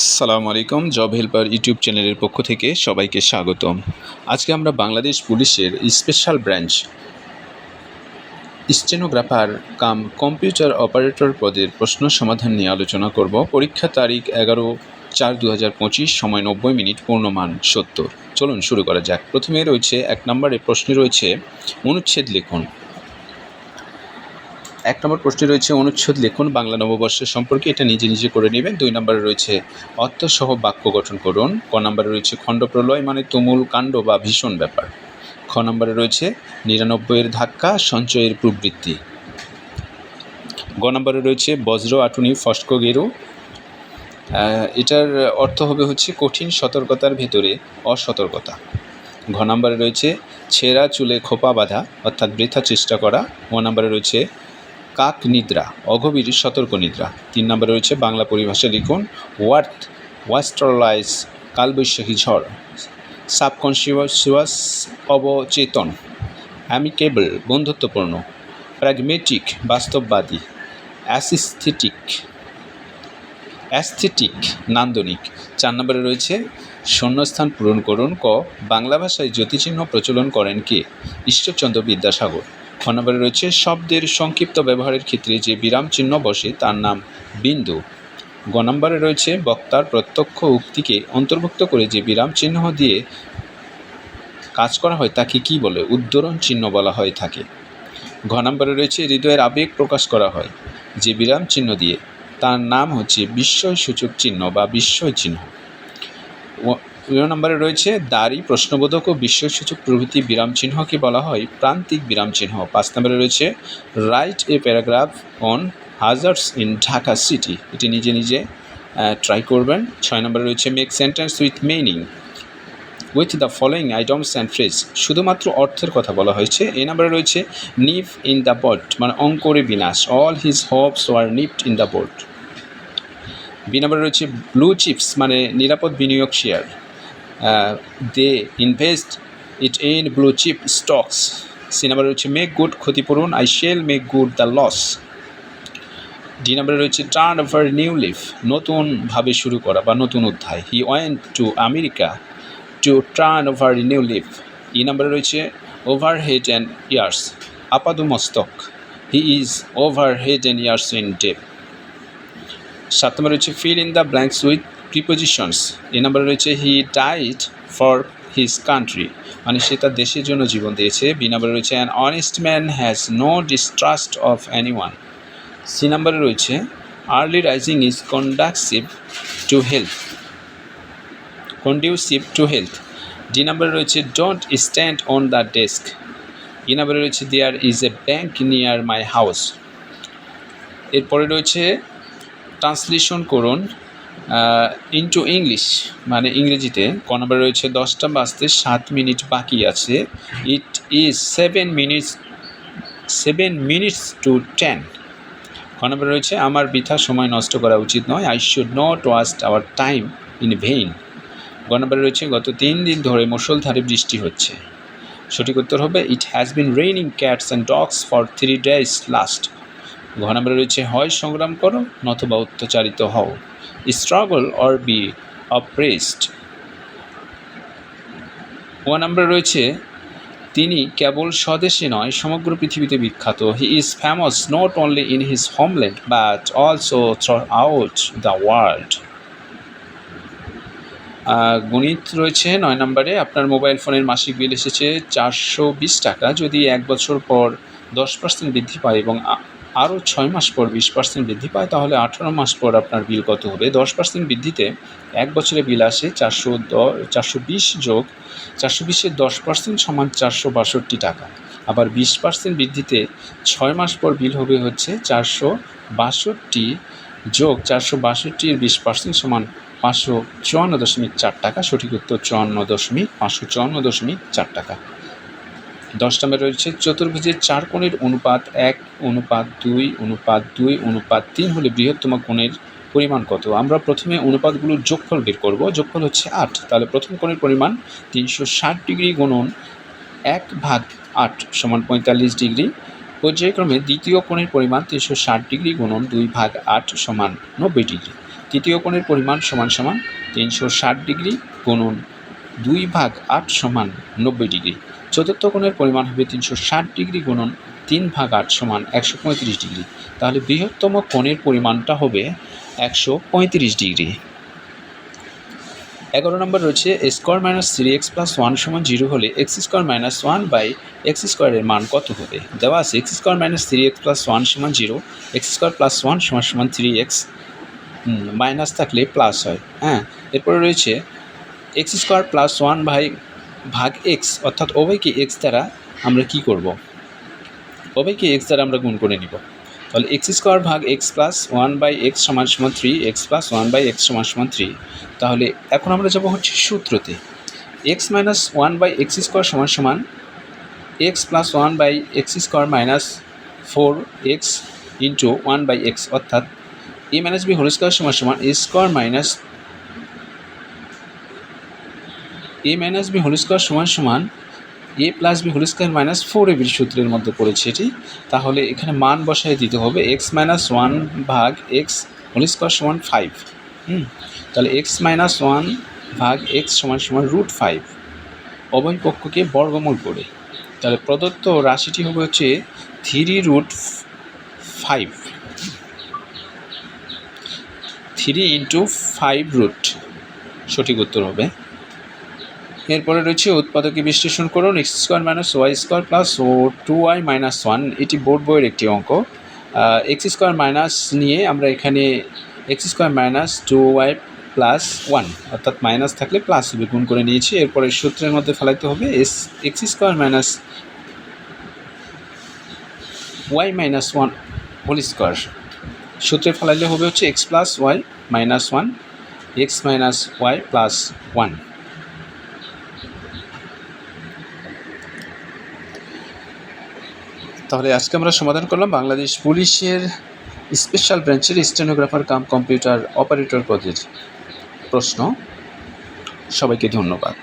আসসালামু আলাইকুম, job helper YouTube চ্যানেলের পক্ষ থেকে সবাইকে স্বাগতম। আজকে আমরা বাংলাদেশ পুলিশের special branch stenographer cum computer operator পদের প্রশ্ন সমাধান নিয়ে আলোচনা করব। পরীক্ষা তারিখ এগারো চার দু হাজার পঁচিশ, সময় নব্বই মিনিট, পূর্ণমান সত্তর। চলুন শুরু করা যাক। প্রথমে রয়েছে এক নম্বরে প্রশ্নে রয়েছে, অনুচ্ছেদ লিখুন। এক নম্বর প্রশ্নে রয়েছে, অনুচ্ছেদ লিখুন, বাংলা নববর্ষের সম্পর্কে এটা নিজে নিজে করে নেবেন। দুই নম্বরে রয়েছে, অর্থসহ বাক্য গঠন করুন। ক নম্বরে রয়েছে খণ্ডপ্রলয় মানে তুমুল কাণ্ড বা ভীষণ ব্যাপার। খ নম্বরে রয়েছে, নিরানব্বইয়ের ধাক্কা, সঞ্চয়ের প্রবৃত্তি। গ নম্বরে রয়েছে, বজ্র আটুনি, ফস্ক গেরু। এটার অর্থ হবে হচ্ছে কঠিন সতর্কতার ভেতরে অসতর্কতা। ঘ নম্বরে রয়েছে, ছেঁড়া চুলে খোপা বাঁধা, অর্থাৎ বৃথা চেষ্টা করা। ও নম্বরে রয়েছে কাক নিদ্রা, অগভীর সতর্ক নিদ্রা। তিন নম্বরে রয়েছে বাংলা পরিভাষা লিখুন, ওয়ার্থ ওয়াস্ট্রলাইজ কালবৈশাখী ঝড় সাবকনসিয়াস অবচেতন, অ্যামিকেবল, বন্ধুত্বপূর্ণ, প্র্যাগমেটিক, বাস্তববাদী, অ্যাসিস্থেটিক, অ্যাস্থেটিক, নান্দনিক। চার নম্বরে রয়েছে, শূন্যস্থান পূরণ করুন। ক, বাংলা ভাষায় জ্যোতিচিহ্ন প্রচলন করেন কে? ঈশ্বরচন্দ্র বিদ্যাসাগর। খ নম্বরে রয়েছে, শব্দের সংক্ষিপ্ত ব্যবহারের ক্ষেত্রে যে বিরাম চিহ্ন বসে তার নাম বিন্দু। গ নম্বরে রয়েছে, বক্তার প্রত্যক্ষ উক্তিকে অন্তর্ভুক্ত করে যে বিরাম চিহ্ন দিয়ে কাজ করা হয় তাকে কি বলে? উদ্ধরণ চিহ্ন বলা হয়ে থাকে। ঘ নম্বরে রয়েছে, হৃদয়ের আবেগ প্রকাশ করা হয় যে বিরাম চিহ্ন দিয়ে। তার নাম হচ্ছে বিস্ময় সূচক চিহ্ন বা বিস্ময় চিহ্ন। দুই নম্বরে রয়েছে, দাড়ি, প্রশ্নবোধক ও বিস্ময়সূচক প্রভৃতি বিরাম চিহ্নকে বলা হয়? প্রান্তিক বিরাম চিহ্ন। পাঁচ নম্বরে রয়েছে right a paragraph on hazards in Dhaka city এটি নিজে নিজে ট্রাই করবেন। ছয় নম্বরে রয়েছে make sentence with meaning with the following items and phrase শুধুমাত্র অর্থের কথা বলা হয়েছে। এই নম্বরে রয়েছে নিফ ইন দ্য বোট মানে অঙ্করে বিনাশ। All his hopes were nipped in the bud B নম্বরে রয়েছে ব্লু চিপস মানে নিরাপদ বিনিয়োগ share they invest it in blue chip stocks C নম্বরে রয়েছে মেক গুড ক্ষতিপূরণ I shall make good the loss D নাম্বারে রয়েছে টার্ন ওভার নিউ লিফ নতুনভাবে শুরু করা বা নতুন অধ্যায়। He went to America to turn over new leaf E নাম্বারে রয়েছে over head and ears আপাদমস্তক। He is over head and ears in debt সাত নম্বরে রয়েছে fill in the blanks with prepositions এই নম্বরে রয়েছে he died for his country মানে সে তার দেশের জন্য জীবন দিয়েছে। বি নম্বরে রয়েছে an honest man has no distrust of any one C নম্বরে রয়েছে early rising is conducive to health conducive to health D নম্বরে রয়েছে don't stand on the desk E নম্বরে রয়েছে there is a bank near my house এরপরে রয়েছে translation করুন। Into English মানে ইংরেজিতে, ক নম্বরে রয়েছে দশটা বাজতে সাত মিনিট বাকি আছে। It is seven minutes seven minutes to ten ক নম্বরে রয়েছে, আমার বৃথা সময় নষ্ট করা উচিত নয়। I should not waste our time in vain গ নম্বরে রয়েছে, গত তিন দিন ধরে মুষলধারে বৃষ্টি হচ্ছে। সঠিক উত্তর হবে it has been raining cats and dogs for three days last ঘ নম্বরে রয়েছে, হয় সংগ্রাম করো, নতুবা অত্যাচারিত হও। স্ট্রাগল অর বি অপ্রেসড ও নম্বরে রয়েছে, তিনি কেবল স্বদেশে নয়, সমগ্র পৃথিবীতে বিখ্যাত। He is famous not only in his homeland but also throughout the world গণিত রয়েছে নয় নম্বরে আপনার মোবাইল ফোনের মাসিক বিল এসেছে চারশো বিশ টাকা। যদি এক বছর পর দশ পার্সেন্ট বৃদ্ধি পায় এবং আরও ছয় মাস পর বিশ পার্সেন্ট বৃদ্ধি পায়, তাহলে আঠারো মাস পর আপনার বিল কত হবে? দশ পার্সেন্ট বৃদ্ধিতে এক বছরে বিল আসে চারশো দ, চারশো বিশ যোগ চারশো বিশের দশ পার্সেন্ট সমান চারশো বাষট্টি টাকা। আবার বিশ পার্সেন্ট বৃদ্ধিতে ছয় মাস পর বিল হবে হচ্ছে চারশো বাষট্টি যোগ চারশো বাষট্টির বিশ পার্সেন্ট সমান পাঁচশো চুয়ান্ন দশমিক চার টাকা। সঠিক উত্তর চুয়ান্ন দশমিক পাঁচশো চুয়ান্ন দশমিক চার টাকা। দশ নম্বরে রয়েছে, চতুর্ভুজের চার কোণের অনুপাত এক, অনুপাত দুই অনুপাত দুই, অনুপাত তিন হলে বৃহত্তম কোণের পরিমাণ কত? আমরা প্রথমে অনুপাতগুলোর যোগফল বের করব, যোগফল হচ্ছে আট। তাহলে প্রথম কোণের পরিমাণ তিনশো ষাট ডিগ্রি গুণন এক ভাগ আট সমান পঁয়তাল্লিশ ডিগ্রি। পর্যায়ক্রমে দ্বিতীয় কোণের পরিমাণ তিনশো ষাট ডিগ্রি গুণন দুই ভাগ আট সমান নব্বই ডিগ্রি। তৃতীয় কোণের পরিমাণ সমান সমান তিনশো ষাট ডিগ্রি গুণন দুই ভাগ আট সমান নব্বই ডিগ্রি। চতুর্থ কোণের পরিমাণ হবে তিনশো ষাট ডিগ্রি গুণন তিন ভাগ আট সমান একশো পঁয়ত্রিশ ডিগ্রি। তাহলে বৃহত্তম কোণের পরিমাণটা হবে একশো পঁয়ত্রিশ ডিগ্রি। এগারো নম্বর রয়েছে square minus three x plus one সমান জিরো হলে x square minus one by x স্কোয়ারের মান কত হবে? দেওয়া আছে x square minus three x plus one সমান zero, x square plus one সমান সমান থ্রি এক্স মাইনাস থাকলে প্লাস হয় হ্যাঁ। এরপরে রয়েছে x square plus one by ভাগ এক্স অর্থাৎ উভয়কে এক্স দ্বারা আমরা কি করব? উভয়কে এক্স দ্বারা আমরা গুণ করে নিব। তাহলে এক্স স্কোয়ার ভাগ x plus one by x সমান সমান three, x plus one by x সমান সমান থ্রি। তাহলে এখন আমরা যাব হচ্ছে সূত্রতে। X minus one by x square সমান সমান x plus one by x square minus four x into one by x অর্থাৎ a minus b whole square সমান সমান a square minus a minus b whole square সমান সমান a plus b whole square minus four a বির সূত্রের মধ্যে পড়েছে এটি। তাহলে এখানে মান বসায় দিতে হবে এক্স মাইনাস ওয়ান ভাগ এক্স হোল স্কোয়ার সমান ফাইভ হুম? তাহলে এক্স মাইনাস ওয়ান ভাগ এক্স সমান সমান রুট ফাইভ উভয় পক্ষকে বর্গমূল করে। তাহলে প্রদত্ত রাশিটি হবে হচ্ছে three root five three into five root সঠিক উত্তর হবে। এরপরে রয়েছে উৎপাদকে বিশ্লেষণ করুন x square minus y square plus ও টু ওয়াই মাইনাস ওয়ান এটি বোর্ড বইয়ের একটি অঙ্ক। এক্স স্কোয়ার মাইনাস নিয়ে আমরা এখানে x square minus two y plus one অর্থাৎ মাইনাস থাকলে প্লাস হবে গুণ করে নিয়েছি। এরপরে সূত্রের মধ্যে ফেলাইতে হবে S x square minus y minus one whole square সূত্রে ফেলাইলে হবে হচ্ছে x plus y minus one x minus y plus one তাহলে আজকে আমরা সমাধান করলাম বাংলাদেশ পুলিশের স্পেশাল ব্রাঞ্চের স্টেনোগ্রাফার কাম কম্পিউটার অপারেটর পদের প্রশ্ন। সবাইকে ধন্যবাদ।